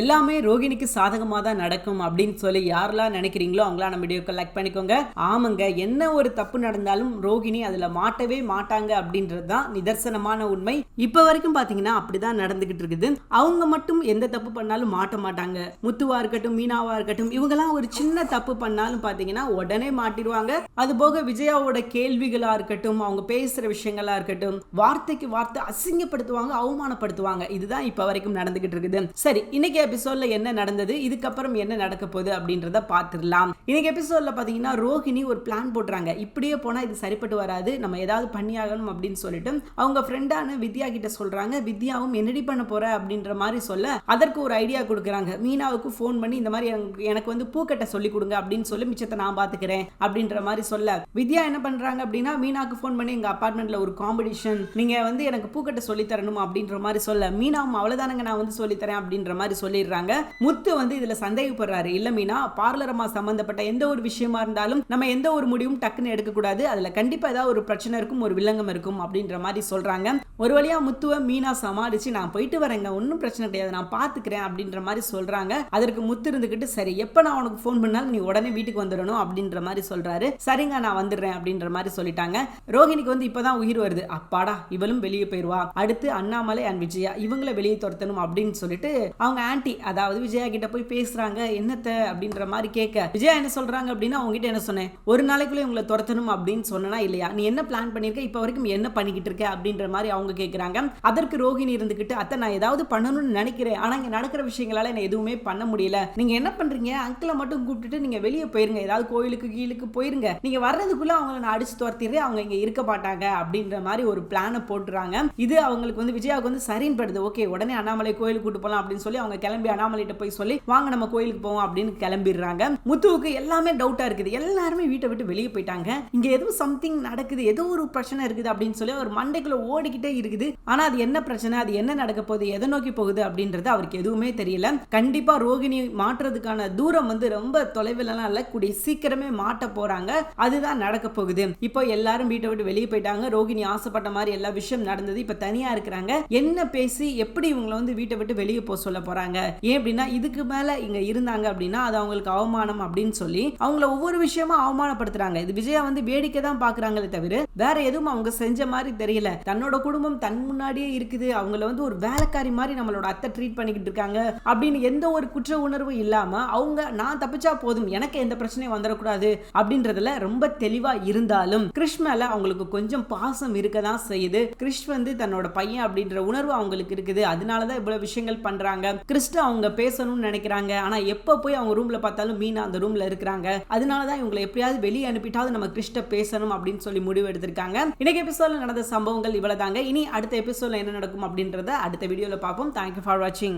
எல்லாமே ரோகிணிக்கு சாதகமாக தான் நடக்கும் அப்படின்னு சொல்லி யாரெல்லாம் நினைக்கிறீங்களோ அவங்களாம் நம்ம வீடியோக்கு லைக் பண்ணிக்கோங்க. ஆமாங்க என்ன ஒரு தப்பு நடந்தாலும் ரோகிணி அதில் மாட்டவே மாட்டாங்க அப்படின்றது தான் நிதர்சனமான உண்மை. இப்போ வரைக்கும் பார்த்தீங்கன்னா அப்படிதான் நடந்துகிட்டு இருக்குது. அவங்க மட்டும் எந்த தப்பு பண்ணாலும் மாட்ட மாட்டாங்க. முத்துவா இருக்கட்டும் மீனாவா இருக்கட்டும் இவங்கெல்லாம் ஒரு சின்ன தப்பு பண்ணாலும் பார்த்தீங்கன்னா உடனே மாட்டிடுவாங்க. அது போக விஜயாவோட கேள்விகளா இருக்கட்டும் அவங்க பேசுற விஷயங்களா இருக்கட்டும் வார்த்தைக்கு வார்த்தை அசிங்கப்படுத்துவாங்க அவமானப்படுத்துவாங்க. இதுதான் இப்போ வரைக்கும் நடந்துகிட்டு இருக்குது. சரி இன்னைக்கு எபிசோட்ல என்ன நடந்தது இதுக்கப்புறம் என்ன நடக்க போகுது அப்படின்றத பார்த்துடலாம். இன்னைக்கு எபிசோட்ல பாத்தீங்கன்னா ரோஹிணி ஒரு பிளான் போடுறாங்க இப்படியே போனா இது சரிப்பட்டு வராது நம்ம ஏதாவது பண்ணியாகணும் அப்படின்னு சொல்லிட்டு அவங்க ஃப்ரெண்டான வித்யா கிட்ட சொல்றாங்க. வித்யாவும் என்னடி பண்ண போற அப்படின்ற மாதிரி சொல்ல அதற்கு ஒரு ஐடியா கொடுக்குறாங்க. மீனாவுக்கு ஃபோன் பண்ணி இந்த மாதிரி எனக்கு- வந்து பூக்கட்டை சொல்லி கொடுங்க அப்படின்னு சொல்லி மிச்சத்தை நான் பாத்துக்கிறேன் அப்படின்ற மாதிரி சொல்ல. வித்யா என்ன பண்றாங்க அப்படின்னா மீனாக்கு ஃபோன் பண்ணி எங்க அபார்ட்மெண்ட்ல ஒரு காம்படிஷன் நீங்க வந்து எனக்கு பூக்கட்டை சொல்லி தரணும்? அப்படின்ற மாதிரி சொல்ல. மீனாவும் அவ்வளவுதானங்க நான் வந்து சொல்லி தரேன் அப்படின்ற மாதிரி சொல்லிடுறாங்க. முத்து வந்து இதுல சந்தேகப்படுறாரு. இல்ல மீனா பார்லர் அம்மா சம்பந்தப்பட்ட எந்த ஒரு விஷயமா இருந்தாலும் நம்ம எந்த ஒரு முடிவும் டக்குன்னு எடுக்க கூடாது அதுல கண்டிப்பா ஏதாவது ஒரு பிரச்சனை இருக்கும் ஒரு வில்லங்கம் இருக்கும் அப்படின்ற மாதிரி சொல்றாங்க. ஒரு வழியா முத்துவ மீனா சமாளிச்சு நான் போயிட்டு வரேங்க. ஒன்றும் பிரச்சனை கிடையாது. நான் பாத்துக்கிறேன் அப்படின்ற மாதிரி சொல்றாங்க. அதற்கு முத்து இருந்துகிட்டு சரி எப்ப நான் உனக்கு ஃபோன் பண்ணாலும் நீ உடனே வீட்டுக்கு வந்துடணும் அப்படின்ற மாதிரி சொல்றாரு. சரிங்க நான் வந்துடுறேன் அப்படின்ற மாதிரி சொல்லிட்டாங்க. ரோஹிணிக்கு வந்து இப்பதான் உயிர் வருது. அப்பாடா இவளும் வெளியே போயிருவா. அடுத்து அண்ணாமலை அண்ட் விஜயா இவங்களை வெளியே துரத்தணும் அப்படின்னு சொல்லிட்டு அவங்க ஆன்ட்டி அதாவது விஜயா கிட்ட போய் பேசுறாங்க என்னத்த அப்படின்ற மாதிரி கேட்க. விஜயா என்ன சொல்றாங்க அப்படின்னா அவங்க கிட்ட என்ன சொன்னேன்? ஒரு நாளைக்குள்ளே உங்களை துரத்தணும் அப்படின்னு சொன்னா இல்லையா? நீ என்ன பிளான் பண்ணிருக்க? இப்ப வரைக்கும் என்ன பண்ணிக்கிட்டு இருக்க? அப்படின்ற மாதிரி அவங்க கேட்கறாங்க அதற்கு ரோஹிணி இருந்துகிட்டு அத்தை நான் ஏதாவது பண்ணணும்னு நினைக்கிறேன். ஆனா இங்க நடக்கிற விஷயங்களால என்ன எதுவுமே பண்ண முடியல. நீங்க என்ன பண்றீங்க? அங்கிளை மட்டும் கூப்பிட்டுட்டு நீங்க வெளியே போயிருங்க. ஏதாவது கோயிலுக்கு கீழுக்கு போயிருங்க. நீங்க வர்றதுக்குள்ள அவங்கள நான் அடிச்சு துரத்திடுறேன். அவங்க இங்க இருக்க மாட்டாங்க. அப்படின்ற மாதிரி ஒரு பிளானை போட்டுறாங்க. இது அவங்களுக்கு வந்து விஜயாவுக்கு வந்து சரின்படுது ஓகே உடனே அண்ணாமலை கோயிலுக்கு கூட்டு போலாம் அப்படின்னு சொல்லி அவங்க கிளம்பி அண்ணாமலைகிட்ட போய் சொல்லி வாங்க நம்ம கோயிலுக்கு போவோம் அப்படின்னு கிளம்பிடுறாங்க. முத்துவுக்கு எல்லாமே டவுட்டா இருக்குது. எல்லாருமே வீட்டை விட்டு வெளியே போயிட்டாங்க. இங்க எதுவும் சம்திங் நடக்குது ஏதோ ஒரு பிரச்சனை இருக்குது அப்படின்னு சொல்லி அவர் மண்டைக்குள்ள ஓடிக்கிட்டே இருக்குது. ஆனா அது என்ன பிரச்சனை அது என்ன நடக்க போகுது எதை நோக்கி போகுது அப்படின்றது அவருக்கு எதுவுமே தெரியல. கண்டிப்பா ரோகிணி மாற்றுறதுக்கான தூரம் வந்து ரொம்ப தொலைவிலலாம் இல்ல. கூடிய சீக்கிரமே மாட்ட போறாங்க. அதுதான் நடக்க போகுது. இப்போ எல்லாரும் வீட்டை விட்டு வெளியே போயிட்டாங்க. ரோகிணி ஆசைப்பட்ட மாதிரி எல்லா விஷயம் நடந்தது. இப்ப தனியா இருக்கிறாங்க. என்ன பேசி எப்படி இவங்களை வந்து வீட்டை விட்டு வெளியே போக சொல்ல போறாங்க ஏன் அப்படின்னா இதுக்கு மேல இங்க இருந்தாங்க அப்படின்னா அது அவங்களுக்கு அவமானம் அப்படின்னு சொல்லி அவங்கள ஒவ்வொரு விஷயமா அவமானப்படுத்துறாங்க. இது விஜயா வந்து வேடிக்கை தான் பாக்குறாங்களே தவிர வேற எதுவும் அவங்க செஞ்ச மாதிரி தெரியல. தன்னோட குடும்பம் தன் முன்னாடியே இருக்குது. அவங்கள வந்து ஒரு வேலைக்காரி மாதிரி நம்மளோட அத்தை ட்ரீட் பண்ணிக்கிட்டு இருக்காங்க அப்படின்னு எந்த ஒரு குற்ற உணர்வு இல்லாம அவங்க நான் தப்பிச்சா போதும் எனக்கு எந்த பிரச்சனையும் வந்துடக்கூடாது அப்படின்றதுல ரொம்ப தெளிவா இருந்தாலும் கிறிஷ் மேல அவங்களுக்கு கொஞ்சம் பாசம் இருக்க தான் செய்யுது. கிறிஷ் வந்து தன்னோட பையன் அப்படின்ற உணர்வு அவங்களுக்கு இருக்குது. அதனாலதான் இவ்வளவு விஷயங்கள் பண்றாங்க. ஜஸ்ட் அவங்க பேசணும்னு நினைக்கிறாங்க. ஆனால் எப்போ போய் அவங்க ரூமில் பார்த்தாலும் மீனா அந்த ரூமில் இருக்கிறாங்க. அதனால தான் இவங்களை எப்படியாவது வெளியே அனுப்பிட்டாவது நம்ம கிறிஸ்ட பேசணும் அப்படின்னு சொல்லி முடிவு எடுத்திருக்காங்க. இன்னைக்கு எபிசோடில் நடந்த சம்பவங்கள் இவ்வளவுதாங்க. இனி அடுத்த எபிசோட்ல என்ன நடக்கும் அப்படின்றத அடுத்த வீடியோவில் பார்ப்போம். தேங்க்யூ ஃபார் வாட்சிங்